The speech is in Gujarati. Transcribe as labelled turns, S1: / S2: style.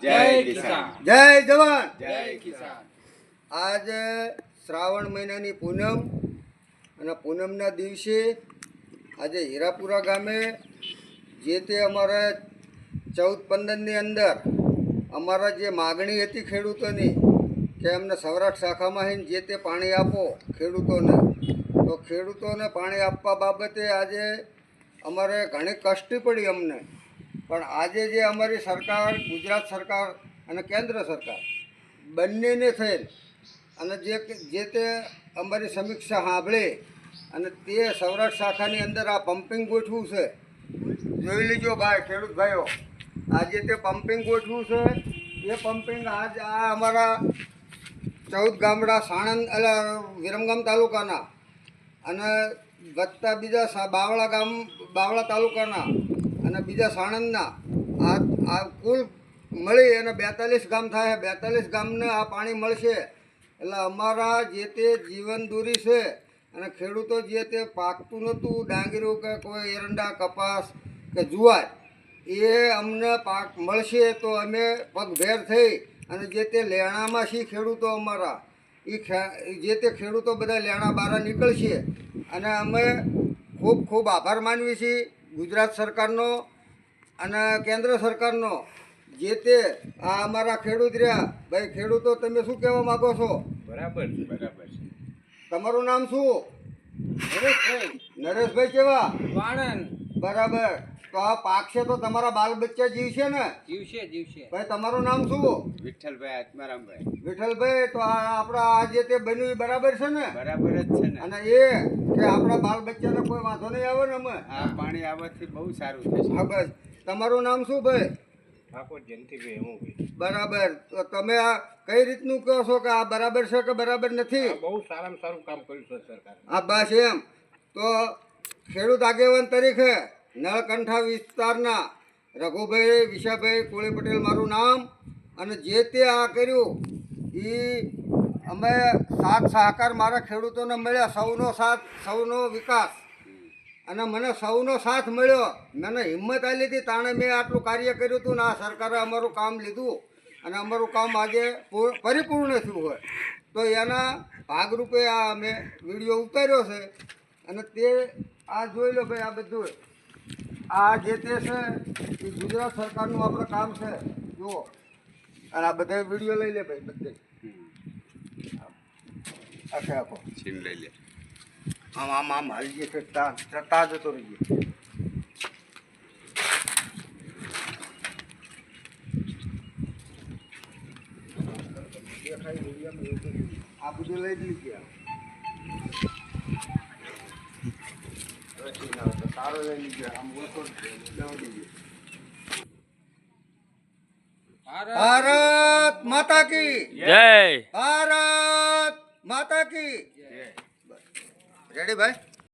S1: જય કિસાન.
S2: જય જવાન.
S1: જય કિસાન.
S2: આજે શ્રાવણ મહિનાની પૂનમ અને પૂનમના દિવસે આજે હીરાપુરા ગામે જે તે અમારા ચૌદ પંદરની અંદર અમારા જે માગણી હતી ખેડૂતોની કે અમને સૌરાષ્ટ્ર શાખામાં જે તે પાણી આપો ખેડૂતોને તો ખેડૂતોને પાણી આપવા બાબતે આજે અમારે ઘણી કષ્ટી પડી અમને. પણ આજે જે અમારી સરકાર, ગુજરાત સરકાર અને કેન્દ્ર સરકાર બંનેને થયેલ અને જે જે તે અમારી સમીક્ષા સાંભળે અને તે સૌરાષ્ટ્ર શાખાની અંદર આ પમ્પિંગ ગોઠવું છે, જોઈ લીજો ભાઈ, ખેડૂત ભાઈઓ. આજે તે પમ્પિંગ ગોઠવું છે, એ પમ્પિંગ આજ આ અમારા ચૌદ ગામડા સાણંદ એટલે વિરમગામ તાલુકાના અને વત્તા બીજા બાવળા ગામ, બાવળા તાલુકાના અને બીજા સાણંદના આ આ કુલ મળી અને બેતાલીસ ગામ થાય. બેતાલીસ ગામને આ પાણી મળશે. એટલે અમારા જે તે જીવન દૂરી છે અને ખેડૂતો જે તે પાકતું નહોતું ડાંગરું કે કોઈ એરંડા, કપાસ કે જુવાર, એ અમને પાક મળશે તો અમે પગભેર થઈ અને જે તે લેણામાં છીએ ખેડૂતો અમારા એ જે તે ખેડૂતો બધા લેણા બહાર નીકળશે. અને અમે ખૂબ ખૂબ આભાર માનવી છીએ. ગુજરાત સરકારનો અને કેન્દ્ર સરકારનો જે તે આ અમારા ખેડૂત રહ્યા ભાઈ ખેડૂતો તમે શું કહેવા માગો છો?
S1: બરાબર છે બરાબર છે.
S2: તમારું નામ શું? નરેશભાઈ. નરેશભાઈ કેવા?
S3: વાણંદ
S2: બરાબર. તો આ પાક છે તો તમારા બાલ બચ્ચા જીવશે ને?
S3: જીવશે જીવશે.
S2: ભાઈ તમારું નામ શું?
S1: વિઠ્ઠલભાઈ આત્મારામભાઈ.
S2: વિઠ્ઠલભાઈ તો આ આપણા આ જે તે બન્યું એ બરાબર છે ને?
S1: બરાબર જ છે ને.
S2: અને એ કે આપણા બાલ બચ્ચાને કોઈ વાંધો નહીં આવે ને અમે.
S1: આ પાણી આવવાથી બહુ સારું થશે
S2: હા બસ. તમારું નામ શું ભાઈ?
S1: ઠાકોર જયંતિભાઈ હું
S2: બરાબર. તો તમે આ કઈ રીતનું કહો છો કે આ બરાબર છે કે બરાબર નથી?
S1: બહુ સારામાં સારું કામ કર્યું છે સરકાર.
S2: આ બસ એમ. તો ખેડૂત આગેવાન તરીકે નળકંઠા વિસ્તારના રઘુભાઈ વિશાભાઈ કોળી પટેલ મારું નામ. અને જે તે આ કર્યું એ અમે સાથ સહકાર મારા ખેડૂતોને મળ્યા, સૌનો સાથ, સૌનો વિકાસ. અને મને સૌનો સાથ મળ્યો. મને હિંમત આવી હતી, તાણે મેં આટલું કાર્ય કર્યું હતું ને આ સરકારે અમારું કામ લીધું. અને અમારું કામ આજે પૂર- પરિપૂર્ણ થયું હોય. તો એના ભાગરૂપે આ અમે વીડિયો ઉતાર્યો છે. અને તે, આ જોઈ લો ભાઈ આ બધું. આ જે તે છે, એ ગુજરાત સરકારનું આપણે કામ છે. જુઓ. અને આ બધા વીડિયો લઈ લે ભાઈ બધે. આખે આખો.
S1: છીન લઈ લે.
S2: આમ આમ આમ હાલી જશે તા તા જતો રહીએ આ બધું લઈ જ લીધું સારો લઈ લીધો આમ ઓછો જવા દીધો ભારત માતા કી.
S3: જય.
S2: ભારત માતા કી. રેડી ભાઈ?